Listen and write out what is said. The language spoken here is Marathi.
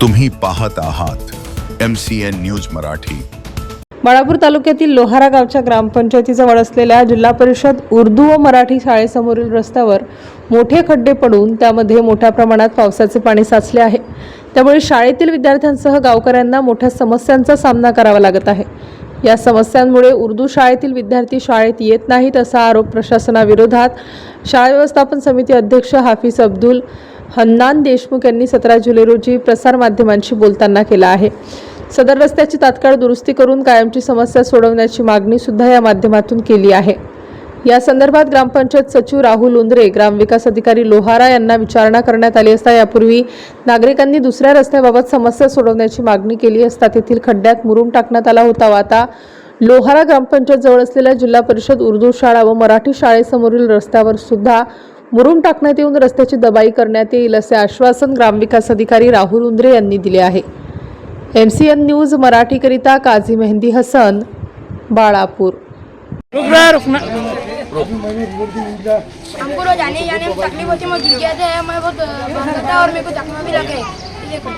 तुम्ही पाहत आहात M C N news Marathi. Balapur तालुक्यातील लोहारा गावच्या ग्रामपंचायतीजवळ असलेल्या जिल्हा परिषद उर्दू व मराठी शाळेसमोरील रस्त्यावर मोठे खड्डे पडून त्यामध्ये मोठ्या प्रमाणात पावसाचे पाणी साचले आहे. त्यामुळे शाळेतील विद्यार्थ्यांसह गावकऱ्यांना मोठ्या समस्यांचा सामना करावा लागत आहे. या समस्यांमुळे उर्दू शाळेतील विद्यार्थी शाळेत येत नाहीत असा आरोप प्रशासनाविरोधात शाळा व्यवस्थापन समिती अध्यक्ष हाफिज अब्दुल हन्नान देशमुख यांनी सतरा जुलै रोजी प्रसारमाध्यमांशी बोलताना केला आहे. सदर रस्त्याची तात्काळ दुरुस्ती करून कायमची समस्या सोडवण्याची मागणी सुद्धा या माध्यमातून केली आहे. या संदर्भात ग्रामपंचायत सचिव राहुल उंद्रे ग्रामविकास अधिकारी लोहारा यांना विचारणा करण्यात आली असता यापूर्वी नागरिकांनी दुसऱ्या रस्त्याबाबत समस्या सोडवण्याची मागणी केली असता तेथील खड्ड्यात मुरुम टाकण्यात आला होता. व आता लोहारा ग्रामपंचायत जवळ असलेल्या जिल्हा परिषद उर्दू शाळा व मराठी शाळेसमोरील रस्त्यावर सुद्धा मुरुम टाकण्यात येऊन रस्त्याची दबाई करण्यात येईल असे आश्वासन ग्रामविकास अधिकारी राहुल उंद्रे यांनी दिले आहे. एम सी एन न्यूज मराठीकरिता काझी मेहंदी हसन बाळापूर. रुकना रुकना हमको रोज आने जाने में तकलीफ होती मैं गिर गया था मैं बहुत बंद था और मेरे को जख्मा भी लगे ये देखो।